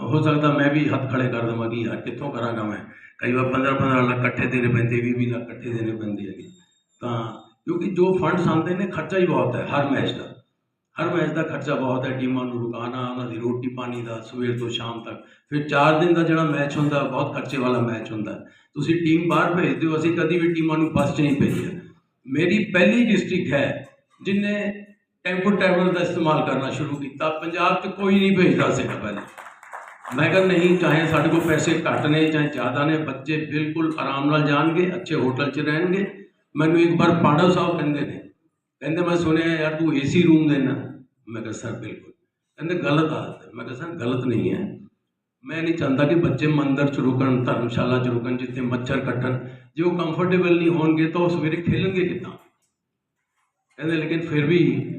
ਹੋ ਸਕਦਾ ਮੈਂ ਵੀ ਹੱਥ ਖੜੇ ਕਰ ਦੇਵਾਂ ਕਿ ਯਾਰ ਕਿੱਥੋਂ ਕਰਾਂਗਾ ਮੈਂ। ਕਈ ਵਾਰ 15 15 ਲੱਖ ਇਕੱਠੇ ਦੇਣੇ ਪੈਂਦੇ 20 20 ਲੱਖ ਇਕੱਠੇ ਦੇਣੇ ਪੈਂਦੇ ਹੈਗੇ। ਤਾਂ ਕਿਉਂਕਿ ਜੋ ਫੰਡਸ ਆਉਂਦੇ ਨੇ, ਖਰਚਾ ਹੀ ਬਹੁਤ ਹੈ, ਹਰ ਮੈਚ ਦਾ। ਹਰ ਮੈਚ ਦਾ ਖਰਚਾ ਬਹੁਤ ਹੈ, ਟੀਮਾਂ ਨੂੰ ਰੁਕਾਣਾ, ਉਹਨਾਂ ਦੀ ਰੋਟੀ ਪਾਣੀ ਦਾ ਸਵੇਰ ਤੋਂ ਸ਼ਾਮ ਤੱਕ। ਫਿਰ 4 ਦਿਨ ਦਾ ਜਿਹੜਾ ਮੈਚ ਹੁੰਦਾ, ਬਹੁਤ ਖਰਚੇ ਵਾਲਾ ਮੈਚ ਹੁੰਦਾ। ਤੁਸੀਂ ਟੀਮ ਬਾਹਰ ਭੇਜਦੇ ਹੋ ਅਸੀਂ ਕਦੀ ਵੀ ਟੀਮਾਂ ਨੂੰ ਫਸਟ ਨਹੀਂ ਭੇਜਿਆ। ਮੇਰੀ ਪਹਿਲੀ ਡਿਸਟ੍ਰਿਕਟ ਹੈ ਜਿਨੇ ਟੈਂਪੋ ਟਰੈਵਲ ਦਾ ਇਸਤੇਮਾਲ ਕਰਨਾ ਸ਼ੁਰੂ ਕੀਤਾ। ਪੰਜਾਬ 'ਚ ਕੋਈ ਨਹੀਂ ਭੇਜਦਾ ਸੀਗਾ ਪਹਿਲੇ। ਮੈਂ ਕਹਿੰਦਾ ਨਹੀਂ, ਚਾਹੇ ਸਾਡੇ ਕੋਲ ਪੈਸੇ ਘੱਟ ਨੇ ਚਾਹੇ ਜ਼ਿਆਦਾ ਨੇ, ਬੱਚੇ ਬਿਲਕੁਲ ਆਰਾਮ ਨਾਲ ਜਾਣਗੇ, ਅੱਛੇ ਹੋਟਲ 'ਚ ਰਹਿਣਗੇ। ਮੈਨੂੰ ਇੱਕ ਵਾਰ ਪਾਂਡਵ ਸਾਹਿਬ ਕਹਿੰਦੇ ਨੇ ਕਹਿੰਦੇ ਮੈਂ ਸੁਣਿਆ ਯਾਰ ਤੂੰ ਏਸੀ ਰੂਮ ਦੇਣਾ ਮੈਂ ਕਿਹਾ, ਸਰ, ਬਿਲਕੁਲ। ਕਹਿੰਦੇ, ਗਲਤ ਆਦਤ ਹੈ। ਮੈਂ ਕਿਹਾ, ਸਰ, ਗਲਤ ਨਹੀਂ ਹੈ। ਮੈਂ ਨਹੀਂ ਚਾਹੁੰਦਾ ਕਿ ਬੱਚੇ ਮੰਦਰ ਚ ਰੁਕਣ, ਧਰਮਸ਼ਾਲਾ ਚ ਰੁਕਣ, ਜਿੱਥੇ ਮੱਛਰ ਕੱਟਣ। ਜੇ ਉਹ ਕੰਫਰਟੇਬਲ ਨਹੀਂ ਹੋਣਗੇ ਤਾਂ ਉਹ ਸਵੇਰੇ ਖੇਲਣਗੇ ਕਿੱਦਾਂ? ਕਹਿੰਦੇ, ਲੇਕਿਨ ਫਿਰ ਵੀ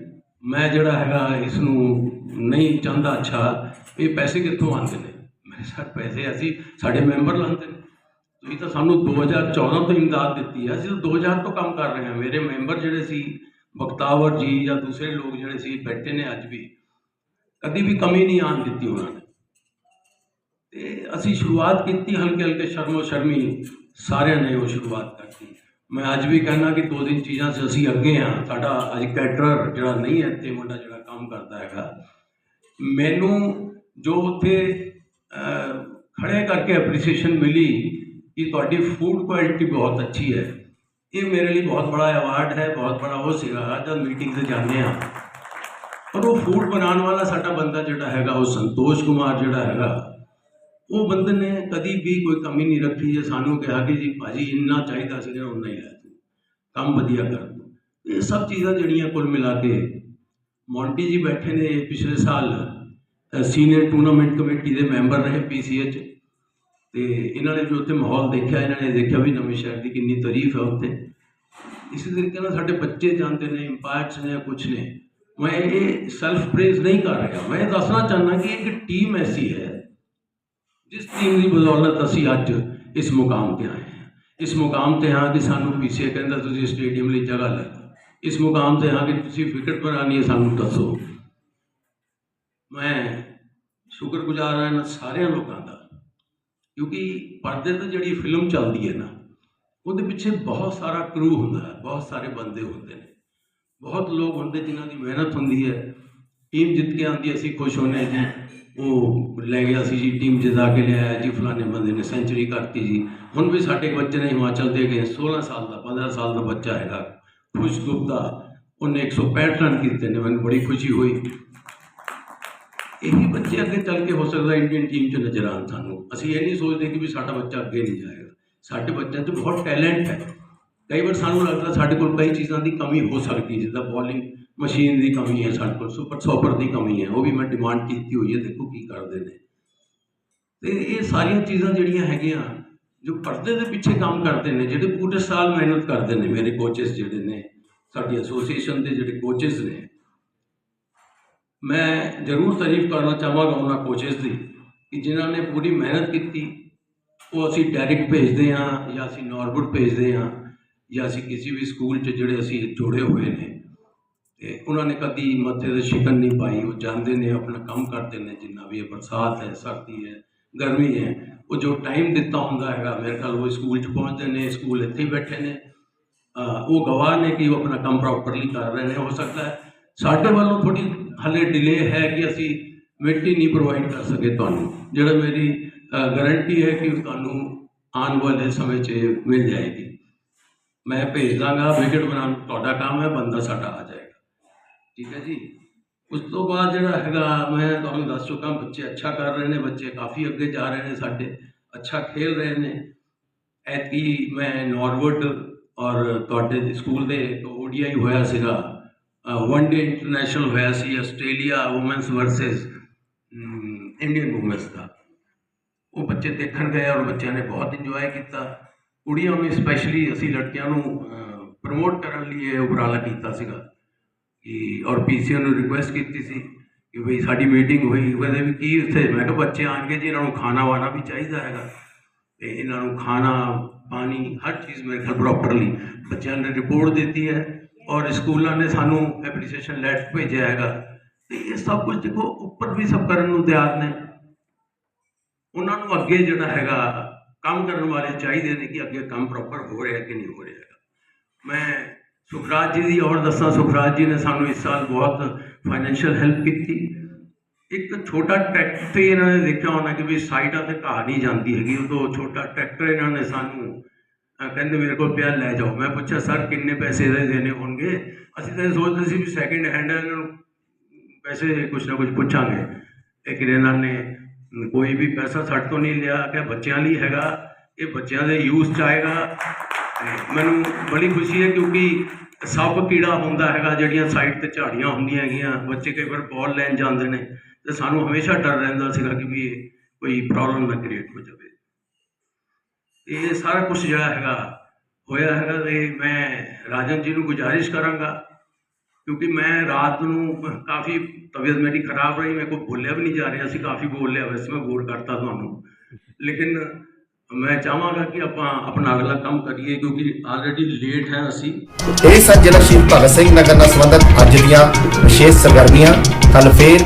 ਮੈਂ ਜਿਹੜਾ ਹੈਗਾ ਇਸ ਨੂੰ ਨਹੀਂ ਚਾਹੁੰਦਾ ਅੱਛਾ। ਇਹ ਪੈਸੇ ਕਿੱਥੋਂ ਆਉਂਦੇ ਨੇ? ਮੇਰੇ ਸਾਰੇ, ਪੈਸੇ ਅਸੀਂ ਸਾਡੇ ਮੈਂਬਰ ਲਾਉਂਦੇ ਨੇ। ਤੁਸੀਂ ਤਾਂ ਸਾਨੂੰ 2014 ਤੋਂ ਇਮਦਾਦ ਦਿੱਤੀ ਹੈ। ਅਸੀਂ ਤਾਂ 2000 ਤੋਂ ਕੰਮ ਕਰ ਰਹੇ ਹਾਂ। ਮੇਰੇ ਮੈਂਬਰ ਜਿਹੜੇ ਸੀ ਬਖਤਾਵਰ ਜੀ ਜਾਂ ਦੂਸਰੇ ਲੋਕ ਜਿਹੜੇ ਸੀ ਬੈਠੇ ਨੇ ਅੱਜ ਵੀ ਕਦੀ ਵੀ ਕਮੀ ਨਹੀਂ ਆਉਣ ਦਿੱਤੀ ਉਹਨਾਂ ਨੇ। ਤੇ ਅਸੀਂ ਸ਼ੁਰੂਆਤ ਕੀਤੀ ਹਲਕੇ ਹਲਕੇ ਸ਼ਰਮੋ ਸ਼ਰਮੀ ਸਾਰਿਆਂ ਨੇ ਉਹ ਸ਼ੁਰੂਆਤ ਕਰਤੀ। ਮੈਂ ਅੱਜ ਵੀ ਕਹਿਣਾ ਕਿ ਦੋ ਦਿਨ ਚੀਜ਼ਾਂ 'ਚ ਅਸੀਂ ਅੱਗੇ ਹਾਂ। ਸਾਡਾ ਅੱਜ ਕੈਟਰਰ ਜਿਹੜਾ ਨਹੀਂ ਹੈ ਇੱਥੇ ਮੁੰਡਾ ਜਿਹੜਾ ਕੰਮ ਕਰਦਾ ਹੈਗਾ। ਮੈਨੂੰ ਜੋ ਉੱਥੇ ਅਹ, ਖੜੇ ਕਰਕੇ ਐਪਰੀਸੀਏਸ਼ਨ ਮਿਲੀ ਕਿ ਤੁਹਾਡੀ ਫੂਡ ਕੁਆਲਿਟੀ ਬਹੁਤ ਅੱਛੀ ਹੈ। ਇਹ ਮੇਰੇ ਲਈ ਬਹੁਤ ਬੜਾ ਅਵਾਰਡ ਹੈ, ਬਹੁਤ ਬੜਾ ਉਹ ਸੀਗਾ ਜਦ ਮੀਟਿੰਗ ਤੇ ਜਾਂਦੇ ਹਾਂ। ਪਰ ਉਹ ਫੂਡ ਬਣਾਉਣ ਵਾਲਾ ਸਾਡਾ ਬੰਦਾ ਜਿਹੜਾ ਹੈਗਾ, ਉਹ ਸੰਤੋਸ਼ ਕੁਮਾਰ ਜਿਹੜਾ ਹੈਗਾ, ਉਹ ਬੰਦੇ ਨੇ ਕਦੀ ਵੀ ਕੋਈ ਕਮੀ ਨਹੀਂ ਰੱਖੀ ਜੇ ਸਾਨੂੰ ਕਿਹਾ ਕਿ ਜੀ ਭਾਜੀ ਇੰਨਾ ਚਾਹੀਦਾ ਸੀਗਾ ਉਨਾ ਹੀ ਲੈ ਤੂੰ, ਕੰਮ ਵਧੀਆ ਕਰ ਤੂੰ। ਇਹ ਸਭ ਚੀਜ਼ਾਂ ਜਿਹੜੀਆਂ ਕੁੱਲ ਮਿਲਾ ਕੇ ਮੌਂਟੀ ਜੀ ਬੈਠੇ ਨੇ ਪਿਛਲੇ ਸਾਲ ਸੀਨੀਅਰ ਟੂਰਨਾਮੈਂਟ ਕਮੇਟੀ ਦੇ ਮੈਂਬਰ ਰਹੇ ਪੀਸੀਐਚ ਤੇ ਇਹਨਾਂ ਨੇ ਜੋ ਉੱਥੇ ਮਾਹੌਲ ਦੇਖਿਆ, ਇਹਨਾਂ ਨੇ ਦੇਖਿਆ ਵੀ ਨਵੇਂ ਸ਼ਹਿਰ ਦੀ ਕਿੰਨੀ ਤਾਰੀਫ ਹੈ ਉੱਥੇ। ਇਸੇ ਤਰੀਕੇ ਨਾਲ ਸਾਡੇ ਬੱਚੇ ਜਾਂਦੇ ਨੇ ਇੰਪੈਕਟਸ ਨੇ ਕੁਝ ਨੇ, ਮੈਂ ਇਹ ਸੈਲਫ ਪ੍ਰੇਜ਼ ਨਹੀਂ ਕਰ ਰਿਹਾ। ਮੈਂ ਇਹ ਦੱਸਣਾ ਚਾਹੁੰਦਾ ਕਿ ਇੱਕ ਟੀਮ ਐਸੀ ਹੈ, ਜਿਸ ਟੀਮ ਦੀ ਬਦੌਲਤ ਅਸੀਂ ਅੱਜ ਇਸ ਮੁਕਾਮ ਤੇ ਆਏ ਹਾਂ। ਇਸ ਮੁਕਾਮ ਤੇ ਹਾਂ ਕਿ ਸਾਨੂੰ ਪੀਛੇ ਕਹਿੰਦਾ ਤੁਸੀਂ ਸਟੇਡੀਅਮ ਲਈ ਜਗ੍ਹਾ ਲੈ ਇਸ ਮੁਕਾਮ ਤੇ ਹਾਂ ਕਿ ਤੁਸੀਂ ਵਿਕਟ ਬਣਾਉਣੀ ਹੈ, ਸਾਨੂੰ ਦੱਸੋ। ਮੈਂ ਸ਼ੁਕਰਗੁਜ਼ਾਰ ਹਾਂ ਇਹਨਾਂ ਸਾਰਿਆਂ ਲੋਕਾਂ ਦਾ। ਕਿਉਂਕਿ ਪਰਦੇ ਤੇ ਜਿਹੜੀ ਫਿਲਮ ਚੱਲਦੀ ਹੈ ਨਾ, ਉਹਦੇ ਪਿੱਛੇ ਬਹੁਤ ਸਾਰਾ ਕਰੂ ਹੁੰਦਾ ਹੈ, ਬਹੁਤ ਸਾਰੇ ਬੰਦੇ ਹੁੰਦੇ ਨੇ। ਬਹੁਤ ਲੋਕ ਹੁੰਦੇ ਜਿਨ੍ਹਾਂ ਦੀ ਮਿਹਨਤ ਹੁੰਦੀ ਹੈ। ਟੀਮ ਜਿੱਤ ਕੇ ਆਉਂਦੀ ਅਸੀਂ ਖੁਸ਼ ਹੁੰਦੇ ਹਾਂ ਜੀ। ਉਹ ਲੈ ਗਿਆ ਸੀ ਜੀ ਟੀਮ ਜਿਤਾ ਕੇ ਲਿਆਇਆ ਜੀ, ਫਲਾਣੇ ਬੰਦੇ ਨੇ ਸੈਂਚਰੀ ਕਰਤੀ ਜੀ। ਹੁਣ ਵੀ ਸਾਡੇ ਬੱਚੇ ਨੇ ਹਿਮਾਚਲ ਦੇ ਗਏ 16 ਸਾਲ ਦਾ 15 ਸਾਲ ਦਾ ਬੱਚਾ ਹੈਗਾ ਖੁਸ਼ ਗੁਪਤਾ ਉਹਨੇ 165 ਰਨ ਕੀਤੇ ਨੇ, ਮੈਨੂੰ ਬੜੀ ਖੁਸ਼ੀ ਹੋਈ। ਇਹੀ ਬੱਚੇ ਅੱਗੇ ਚੱਲ ਕੇ ਹੋ ਸਕਦਾ ਇੰਡੀਅਨ ਟੀਮ 'ਚ ਨਜ਼ਰ ਆਉਣ ਸਾਨੂੰ। ਅਸੀਂ ਇਹ ਨਹੀਂ ਸੋਚਦੇ ਕਿ ਵੀ ਸਾਡਾ ਬੱਚਾ ਅੱਗੇ ਨਹੀਂ ਜਾਏਗਾ। ਸਾਡੇ ਬੱਚਿਆਂ 'ਚ ਬਹੁਤ ਟੈਲੈਂਟ ਹੈ। ਕਈ ਵਾਰ ਸਾਨੂੰ ਲੱਗਦਾ ਸਾਡੇ ਕੋਲ ਕਈ ਚੀਜ਼ਾਂ ਦੀ ਕਮੀ ਹੋ ਸਕਦੀ ਜਿੱਦਾਂ ਬੋਲਿੰਗ ਮਸ਼ੀਨ ਦੀ ਕਮੀ ਹੈ ਸਾਡੇ ਕੋਲ ਸੁਪਰ ਸੋਪਰ ਦੀ ਕਮੀ ਹੈ, ਉਹ ਵੀ ਮੈਂ ਡਿਮਾਂਡ ਕੀਤੀ ਹੋਈ ਹੈ, ਦੇਖੋ ਕੀ ਕਰਦੇ ਨੇ। ਤੇ ਇਹ ਸਾਰੀਆਂ ਚੀਜ਼ਾਂ ਜਿਹੜੀਆਂ ਹੈਗੀਆਂ, ਜੋ ਪਰਦੇ ਦੇ ਪਿੱਛੇ ਕੰਮ ਕਰਦੇ ਨੇ, ਜਿਹੜੇ ਪੂਰੇ ਸਾਲ ਮਿਹਨਤ ਕਰਦੇ ਨੇ, ਮੇਰੇ ਕੋਚਸ ਜਿਹੜੇ ਨੇ, ਸਾਡੀ ਐਸੋਸੀਏਸ਼ਨ ਦੇ ਜਿਹੜੇ ਕੋਚਸ ਨੇ ਮੈਂ ਜ਼ਰੂਰ ਤਾਰੀਫ ਕਰਨਾ ਚਾਹਾਂਗਾ ਉਹਨਾਂ ਕੋਚਸ ਦੀ ਕਿ ਜਿਨ੍ਹਾਂ ਨੇ ਪੂਰੀ ਮਿਹਨਤ ਕੀਤੀ। ਉਹ ਅਸੀਂ ਡਾਇਰੈਕਟ ਭੇਜਦੇ ਹਾਂ ਜਾਂ ਅਸੀਂ ਨਾਰਵੁੱਡ ਭੇਜਦੇ ਹਾਂ ਜਾਂ ਅਸੀਂ ਕਿਸੇ ਵੀ ਸਕੂਲ 'ਚ ਜਿਹੜੇ ਅਸੀਂ ਜੁੜੇ ਹੋਏ ਨੇ। ਤੇ ਉਹਨਾਂ ਨੇ ਕਦੀ ਮੱਥੇ ਤੇ ਸ਼ਿਕਨ ਨਹੀਂ ਪਾਈ, ਉਹ ਜਾਂਦੇ ਨੇ, ਆਪਣਾ ਕੰਮ ਕਰਦੇ ਨੇ, ਜਿੰਨਾ ਵੀ ਹੈ, ਬਰਸਾਤ ਹੈ, ਸਰਦੀ ਹੈ, ਗਰਮੀ ਹੈ, ਉਹ ਜੋ ਟਾਈਮ ਦਿੱਤਾ ਹੁੰਦਾ ਹੈਗਾ, ਮੇਰੇ ਖਿਆਲ ਉਹ ਸਕੂਲ 'ਚ ਪਹੁੰਚਦੇ ਨੇ ਸਕੂਲ ਇੱਥੇ ਬੈਠੇ ਨੇ। ਉਹ ਗਵਾਹ ਨੇ ਕਿ ਉਹ ਆਪਣਾ ਕੰਮ ਪ੍ਰੋਪਰਲੀ ਕਰ ਰਹੇ ਨੇ, ਹੋ ਸਕਦਾ ਹੈ ਸਾਡੇ ਵੱਲੋਂ ਥੋੜੀ ਹਲੇ ਡਿਲੇ ਹੈ ਕਿ ਅਸੀਂ ਮਿੱਟੀ ਨਹੀਂ ਪ੍ਰੋਵਾਈਡ ਕਰ ਸਕੇ ਤੁਹਾਨੂੰ। ਜਿਹੜਾ ਮੇਰੀ ਗਾਰੰਟੀ ਹੈ ਕਿ ਤੁਹਾਨੂੰ ਆਉਣ ਵਾਲੇ ਸਮੇਂ 'ਚ ਮਿਲ ਜਾਏਗੀ। ਮੈਂ ਭੇਜ ਦਾਂਗਾ ਵਿਕਟ ਬਣਾਉਣ, ਤੁਹਾਡਾ ਕੰਮ ਹੈ, ਬੰਦਾ ਸਾਡਾ ਆ ਜਾਏਗਾ। ਠੀਕ ਹੈ ਜੀ? ਉਸ ਤੋਂ ਬਾਅਦ ਜਿਹੜਾ ਹੈਗਾ, ਮੈਂ ਤੁਹਾਨੂੰ ਦੱਸ ਚੁੱਕਾ, ਬੱਚੇ ਅੱਛਾ ਕਰ ਰਹੇ ਨੇ, ਬੱਚੇ ਕਾਫੀ ਅੱਗੇ ਜਾ ਰਹੇ ਨੇ, ਸਾਡੇ ਅੱਛਾ ਖੇਲ ਰਹੇ ਨੇ। ਐਤਕੀ ਮੈਂ ਨਾਰਵੁੱਡ ਔਰ ਤੁਹਾਡੇ ਸਕੂਲ ਦੇ ਓਡੀਆਈ ਹੋਇਆ ਸੀਗਾ ਵਨ ਡੇ ਇੰਟਰਨੈਸ਼ਨਲ ਹੋਇਆ ਸੀ Australia women's versus Indian women's ਦਾ। ਉਹ ਬੱਚੇ ਦੇਖਣ ਗਏ ਔਰ ਬੱਚਿਆਂ ਨੇ ਬਹੁਤ ਇੰਜੋਏ ਕੀਤਾ। ਕੁੜੀਆਂ ਨੂੰ ਸਪੈਸ਼ਲੀ ਅਸੀਂ ਲੜਕਿਆਂ ਨੂੰ ਪ੍ਰਮੋਟ ਕਰਨ ਲਈ ਇਹ ਉਪਰਾਲਾ ਕੀਤਾ ਸੀਗਾ ਕਿ, ਔਰ ਪੀਸੀਓ ਨੂੰ ਰਿਕੁਐਸਟ ਕੀਤੀ ਸੀ ਕਿ ਭਈ ਸਾਡੀ ਮੀਟਿੰਗ ਹੋਈ, ਕਹਿੰਦੇ ਵੀ ਕੀ ਉੱਥੇ ਮੈਂ ਕਿਹਾ ਬੱਚੇ ਆਣਗੇ ਜੀ, ਇਹਨਾਂ ਨੂੰ ਖਾਣਾ ਵਾਣਾ ਵੀ ਚਾਹੀਦਾ ਹੈਗਾ। ਤੇ ਇਹਨਾਂ ਨੂੰ ਖਾਣਾ, ਪਾਣੀ, ਹਰ ਚੀਜ਼ ਮੇਰੇ ਖਿਆਲ ਪ੍ਰੋਪਰਲੀ ਬੱਚਿਆਂ ਨੇ ਰਿਪੋਰਟ ਦਿੱਤੀ ਹੈ। ਔਰ ਸਕੂਲਾਂ ਨੇ ਸਾਨੂੰ ਐਪਰੀਸੀਏਸ਼ਨ ਲੈਟਰ ਭੇਜਿਆ ਹੈਗਾ। ਤੇ ਇਹ ਸਭ ਕੁਝ ਦੇਖੋ, ਉੱਪਰ ਵੀ ਸਭ ਕਰਨ ਨੂੰ ਤਿਆਰ ਨੇ। ਉਹਨਾਂ ਨੂੰ ਅੱਗੇ ਜਿਹੜਾ ਹੈਗਾ, ਕੰਮ ਕਰਨ ਵਾਲੇ ਚਾਹੀਦੇ ਨੇ ਕਿ ਅੱਗੇ ਕੰਮ ਪ੍ਰੋਪਰ ਹੋ ਰਿਹਾ ਕਿ ਨਹੀਂ ਹੋ ਰਿਹਾ ਹੈਗਾ। ਮੈਂ ਸੁਖਰਾਜ ਜੀ ਦੀ ਔਰ ਦੱਸਾਂ, ਸੁਖਰਾਜ ਜੀ ਨੇ ਸਾਨੂੰ ਇਸ ਸਾਲ ਬਹੁਤ ਫਾਈਨੈਂਸ਼ੀਅਲ ਹੈਲਪ ਕੀਤੀ। ਇੱਕ ਛੋਟਾ ਟਰੈਕਟਰ ਤੇ ਇਹਨਾਂ ਨੇ ਦੇਖਿਆ ਹੋਣਾ ਕਿ ਵੀ ਸਾਈਡਾਂ ਤੇ ਘਾਹ ਨਹੀਂ ਜਾਂਦੀ ਹੈਗੀ ਉਦੋਂ ਛੋਟਾ ਟਰੈਕਟਰ ਇਹਨਾਂ ਨੇ ਸਾਨੂੰ ਕਹਿੰਦੇ ਮੇਰੇ ਕੋਲ ਪਿਆ, ਲੈ ਜਾਓ। ਮੈਂ ਪੁੱਛਿਆ, ਸਰ, ਕਿੰਨੇ ਪੈਸੇ ਦੇ ਦੇਣੇ ਹੋਣਗੇ? ਅਸੀਂ ਤਾਂ ਇਹ ਸੋਚਦੇ ਸੀ ਵੀ ਸੈਕਿੰਡ ਹੈਂਡ ਇਹਨਾਂ ਨੂੰ ਪੈਸੇ ਕੁਛ ਨਾ ਕੁਛ ਪੁੱਛਾਂਗੇ। ਲੇਕਿਨ ਇਹਨਾਂ ਨੇ ਕੋਈ ਵੀ ਪੈਸਾ ਸਾਡੇ ਤੋਂ ਨਹੀਂ ਲਿਆ ਕਿ ਬੱਚਿਆਂ ਲਈ ਹੈਗਾ, ਇਹ ਬੱਚਿਆਂ ਦੇ ਯੂਜ਼ 'ਚ ਆਏਗਾ। ਮੈਨੂੰ ਬੜੀ ਖੁਸ਼ੀ ਹੈ ਕਿਉਂਕਿ ਸੱਪ ਕੀੜਾ ਹੁੰਦਾ ਹੈਗਾ, ਜਿਹੜੀਆਂ ਸਾਈਡ ਤੇ ਝਾੜੀਆਂ ਹੁੰਦੀਆਂ ਹੈਗੀਆਂ, ਬੱਚੇ ਕਈ ਵਾਰ ਬਾਲ ਲੈਣ ਜਾਂਦੇ ਨੇ। ਤੇ ਸਾਨੂੰ ਹਮੇਸ਼ਾ ਡਰ ਰਹਿੰਦਾ ਸੀਗਾ ਕਿ ਵੀ ਇਹ ਕੋਈ ਪ੍ਰੋਬਲਮ ਨਾ ਕ੍ਰੀਏਟ ਹੋ ਜਾਵੇ। ਇਹ ਸਾਰਾ ਕੁਝ ਜਿਹੜਾ ਹੈਗਾ ਹੋਇਆ ਹੈਗਾ ਤੇ ਮੈਂ ਰਾਜਨ ਜੀ ਨੂੰ ਗੁਜ਼ਾਰਿਸ਼ ਕਰਾਂਗਾ, ਕਿਉਂਕਿ ਮੈਂ ਰਾਤ ਨੂੰ ਕਾਫੀ ਤਬੀਅਤ ਮੇਰੀ ਖਰਾਬ ਰਹੀ, ਮੇਰੇ ਕੋਲ ਬੋਲਿਆ ਵੀ ਨਹੀਂ ਜਾ ਰਿਹਾ ਸੀ, ਕਾਫੀ ਬੋਲ ਲਿਆ ਵੈਸੇ ਮੈਂ ਬੋਰ ਕਰਤਾ ਤੁਹਾਨੂੰ। ਲੇਕਿਨ ਮੈਂ ਚਾਹਾਂਗਾ ਕਿ ਆਪਾਂ ਆਪਣਾ ਅਗਲਾ ਕੰਮ ਕਰੀਏ, ਕਿਉਂਕਿ ਆਲਰੇਡੀ ਲੇਟ ਹੈ ਅਸੀਂ। ਇਹ ਸਨ ਜ਼ਿਲ੍ਹਾ ਸ਼ਹੀਦ ਭਗਤ ਸਿੰਘ ਨਗਰ ਨਾਲ ਸੰਬੰਧਿਤ ਅੱਜ ਦੀਆਂ ਵਿਸ਼ੇਸ਼ ਸਰਗਰਮੀਆਂ ਕੱਲ ਫੇਰ